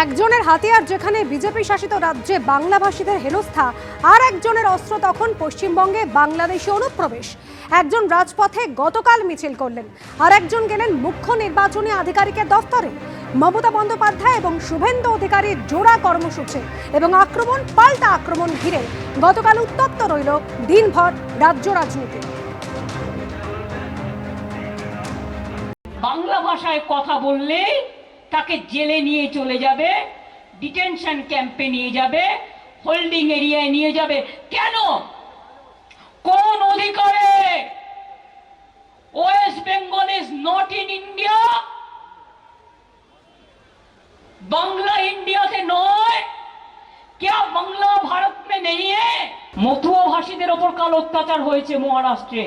একজনের হাতিয়ার যেখানে বিজেপি শাসিত রাজ্যে বাংলাভাষীদের হেনস্থা, আর একজনের অস্ত্র তখন পশ্চিমবঙ্গে বাংলাদেশে অনুপ্রবেশ। একজন রাজপথে গতকাল মিছিল করলেন, আর একজন গেলেন মুখ্য নির্বাচনী আধিকারিকের দফতরে। মমতা বন্দ্যোপাধ্যায় এবং শুভেন্দু অধিকারীর জোড়া কর্মসূচি এবং আক্রমণ, পাল্টা আক্রমণ ঘিরে গতকাল উত্তপ্ত রইল দিনভর রাজ্য রাজনীতি। বাংলা ভাষায় কথা বললে তাকে জেলে নিয়ে চলে যাবে ডিটেনশন ক্যাম্পে নিয়ে যাবে হোল্ডিং এরিয়ায় নিয়ে যাবে। কেন? কোন অধিকারে? West Bengal is not in India. Bangla ইন্ডিয়াতে নয়। क्या বাংলা ভারত में नहीं है ভাষীদের ওপর কাল অত্যাচার হয়েছে মহারাষ্ট্রে,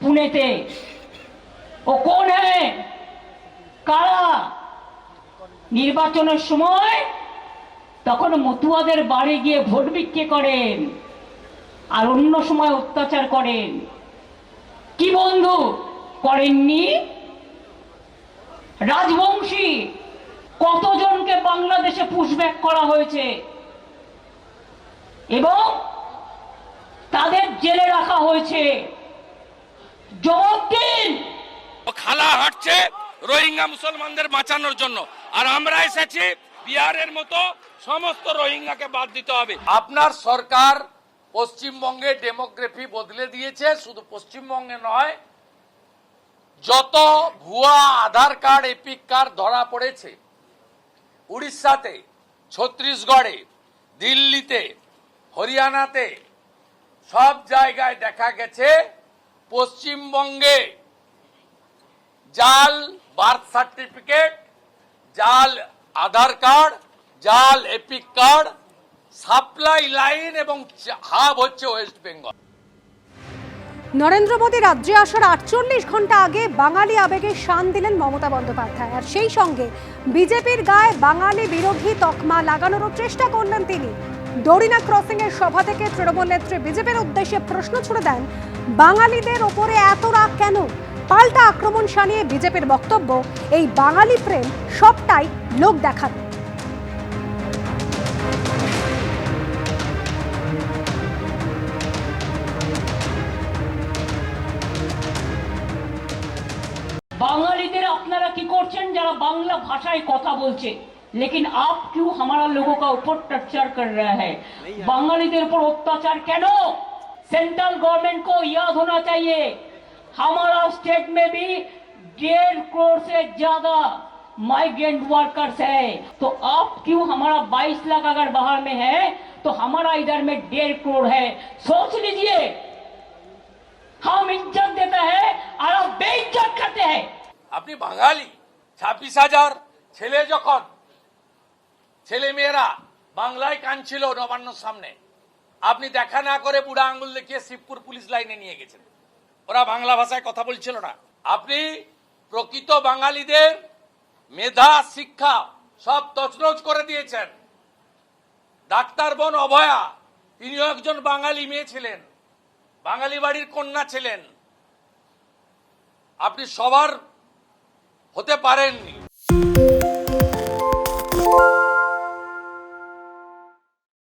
পুনেতে। ও কোন হ্যাঁ নির্বাচনের সময় তখন মতুয়াদের বাড়ি গিয়ে ভোট বিক্রি করেন আর অন্য সময় অত্যাচার করেন। কি বন্ধু, করেননি? রাজবংশী, কতজনকে বাংলাদেশে পুশব্যাক করা হয়েছে? এবং তাদের জেলে রাখা হয়েছে। জবাব দিন। খালা হাঁটছে। রোহিঙ্গা মুসলমানদের বাঁচানোর জন্য। আর আমরা এসেছি বিহারের মতো সমস্ত রোহিঙ্গাকে বাদ দিতে হবে। আপনার সরকার পশ্চিমবঙ্গে ডেমোগ্রাফি বদলে দিয়েছে, শুধু পশ্চিমবঙ্গে নয়, যত ভুয়া আধার কার্ড, এপিক কার্ড ধরা পড়েছে, উড়িষ্যাতে, ছত্তিশগড়ে, দিল্লিতে, হরিয়ানাতে, সব জায়গায় দেখা গেছে পশ্চিমবঙ্গে জাল বার্থ সার্টিফিকেট জাল আধার কার্ড, জাল এপিক কার্ড, সাপ্লাই লাইন এবং হাব হচ্ছে ওয়েস্ট বেঙ্গল। নরেন্দ্র মোদী রাজ্যে আসার আটচল্লিশ ঘণ্টা আগে বাঙালি আবেগে শান দিলেন মমতা বন্দ্যোপাধ্যায়। আর সেই সঙ্গে বিজেপির গায়ে বাঙালি বিরোধী তকমা লাগানোরও চেষ্টা করলেন তিনি। দড়িনা ক্রসিং এর সভা থেকে তৃণমূল নেত্রী বিজেপির উদ্দেশ্যে প্রশ্ন ছুড়ে দেন, বাঙালিদের ওপরে এত রাগ কেন? পাল্টা আক্রমণ সানিয়ে বিজেপির বক্তব্য, এই বাঙালি প্রেম সবটাই লোক দেখানো বাঙালিদের আপনারা কি করছেন? যারা বাংলা ভাষায় কথা বলছে। लेकिन आप क्यों हमारा लोगों का উপর टर्चर कर रहा है बंगाली देर पर अत्याचार क्यों सेंट्रल गवर्नमेंट को याद होना हमारा स्टेट में भी डेढ़ करोड़ से ज्यादा माइग्रेंट वर्कर्स है तो आप क्यों हमारा 22 लाख अगर बाहर में है तो हमारा इधर में डेढ़ करोड़ है सोच लीजिए हम इज्जत देता है और आप बेइज्जत करते हैं আপনি বাঙালি ছাব্বিশ হাজার ছেলে যখন ছেলে মেয়েরা বাংলায় কানছিল নবান্নর সামনে আপনি দেখা না করে বুড়া আঙ্গুল দেখিয়ে শিবপুর পুলিশ লাইনে নিয়ে গেছেন ওরা বাংলা ভাষায় কথা বলছিল না। আপনি প্রকৃত বাঙালিদের মেধা, শিক্ষা সব তছনছ করে দিয়েছেন। ডাক্তার বোন অভয়া, তিনিও একজন বাঙালি মেয়ে ছিলেন। বাঙালি বাড়ির কন্যা ছিলেন। আপনি সবার হতে পারেননি।